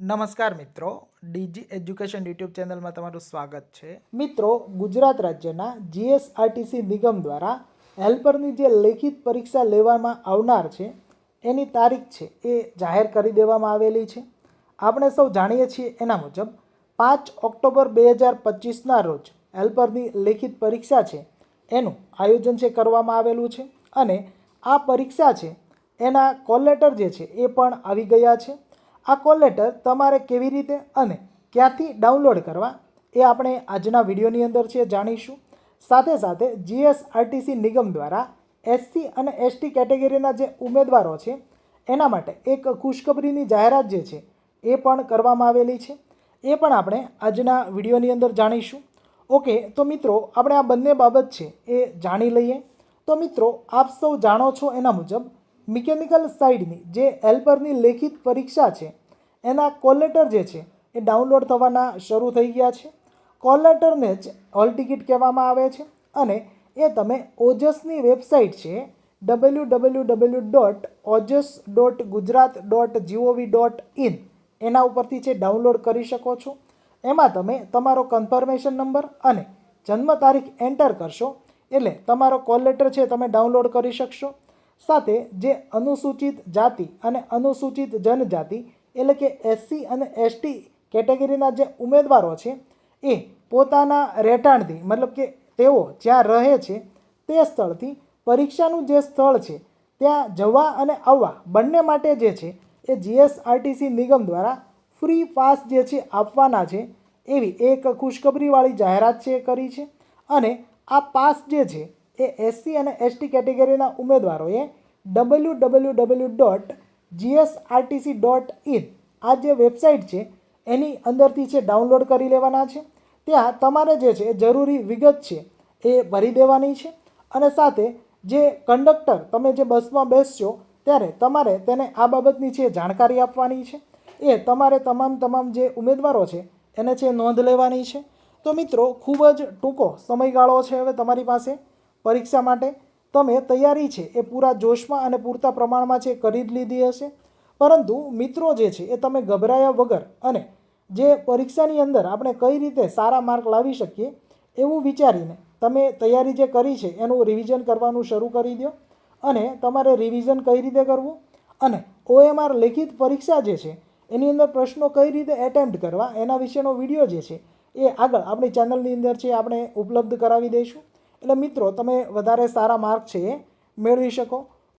નમસ્કાર મિત્રો, DG education YouTube ચેનલમાં તમારું સ્વાગત છે. મિત્રો, ગુજરાત રાજ્યના જીએસઆરટીસી નિગમ દ્વારા હેલ્પરની જે લેખિત પરીક્ષા લેવામાં આવનાર છે, એની તારીખ છે એ જાહેર કરી દેવામાં આવેલી છે. આપણે સૌ જાણીએ છીએ એના મુજબ, પાંચ ઓક્ટોબર બે હજાર પચીસના રોજ હેલ્પરની લેખિત પરીક્ષા છે, એનું આયોજન છે કરવામાં આવેલું છે અને આ પરીક્ષા છે, એના કોલ લેટર જે છે એ પણ આવી ગયા છે. આ કોલ લેટર તમારે કેવી રીતે અને ક્યાંથી ડાઉનલોડ કરવા એ આપણે આજના વિડીયોની અંદર છે જાણીશું. સાથે સાથે જીએસઆરટીસી નિગમ દ્વારા એસસી અને એસટી કેટેગરીના જે ઉમેદવારો છે, એના માટે એક ખુશખબરીની જાહેરાત જે છે, એ પણ કરવામાં આવેલી છે. એ પણ આપણે આજના વિડીયોની અંદર જાણીશું. ઓકે તો મિત્રો, આપણે આ બંને બાબત છે એ જાણી લઈએ. તો મિત્રો, આપ સૌ જાણો છો એના મુજબ મિકેનિકલ સાઇડની જે હેલ્પરની લેખિત પરીક્ષા છે એના કોલ લેટર જે છે એ ડાઉનલોડ થવાના શરૂ થઈ ગયા છે. કોલ લેટરને જ હોલ ટિકિટ કહેવામાં આવે છે અને એ તમે ઓજસની વેબસાઇટ છે W W W dot Ojas dot Gujarat dot G O V dot in એના ઉપરથી છે ડાઉનલોડ કરી શકો છો. એમાં તમે તમારો કન્ફર્મેશન નંબર અને જન્મ તારીખ એન્ટર કરશો એટલે તમારો કોલ લેટર છે તમે ડાઉનલોડ કરી શકશો. સાથે જે અનુસૂચિત જાતિ અને અનુસૂચિત જનજાતિ એટલે કે એસસી અને એસટી કેટેગરીના જે ઉમેદવારો છે, એ પોતાના રહેઠાણથી, મતલબ કે તેઓ જ્યાં રહે છે, તે સ્થળથી પરીક્ષાનું જે સ્થળ છે, ત્યાં જવા અને આવવા બંને માટે જે છે, એ જીએસઆરટીસી નિગમ દ્વારા ફ્રી પાસ જે છે આપવાના છે, એવી એક ખુશખબરીવાળી જાહેરાત છે કરી છે. અને આ પાસ જે છે, એ એસસી અને એસટી કેટેગરીના ઉમેદવારોએ W W W dot GSRTC dot in આ જે વેબસાઇટ છે, એની અંદરથી છે ડાઉનલોડ કરી લેવાના છે. ત્યાં તમારે જે છે, જરૂરી વિગત છે, એ ભરી દેવાની છે. અને સાથે જે કંડક્ટર તમે જે બસમાં બેસશો, ત્યારે તમારે તેને આ બાબતની છે, જાણકારી આપવાની છે. એ તમારે તમામ તમામ જે ઉમેદવારો છે, એને છે, નોંધ લેવાની છે. તો મિત્રો, ખૂબ જ ટૂંકો સમયગાળો છે હવે તમારી પાસે પરીક્ષા માટે. તમે તૈયારી છે એ પૂરા જોશમાં અને પૂરતા પ્રમાણમાં છે, કરી જ લીધી હશે. પરંતુ મિત્રો જે છે એ તમે ગભરાયા વગર અને જે પરીક્ષાની અંદર આપણે કઈ રીતે સારા માર્ક લાવી શકીએ એવું વિચારીને તમે તૈયારી જે કરી છે એનું રિવિઝન કરવાનું શરૂ કરી દો અને તમારે રિવિઝન કઈ રીતે કરવું અને ઓએમઆર લેખિત પરીક્ષા જે છે એની અંદર પ્રશ્નો કઈ રીતે એટેમ્પ્ટ કરવા એના વિશેનો વીડિયો જે છે એ આગળ આપણી ચેનલની અંદર છે આપણે ઉપલબ્ધ કરાવી દઈશું. એટલે મિત્રો તમે વધારે સારા માર્ક છે મેળવી શકો.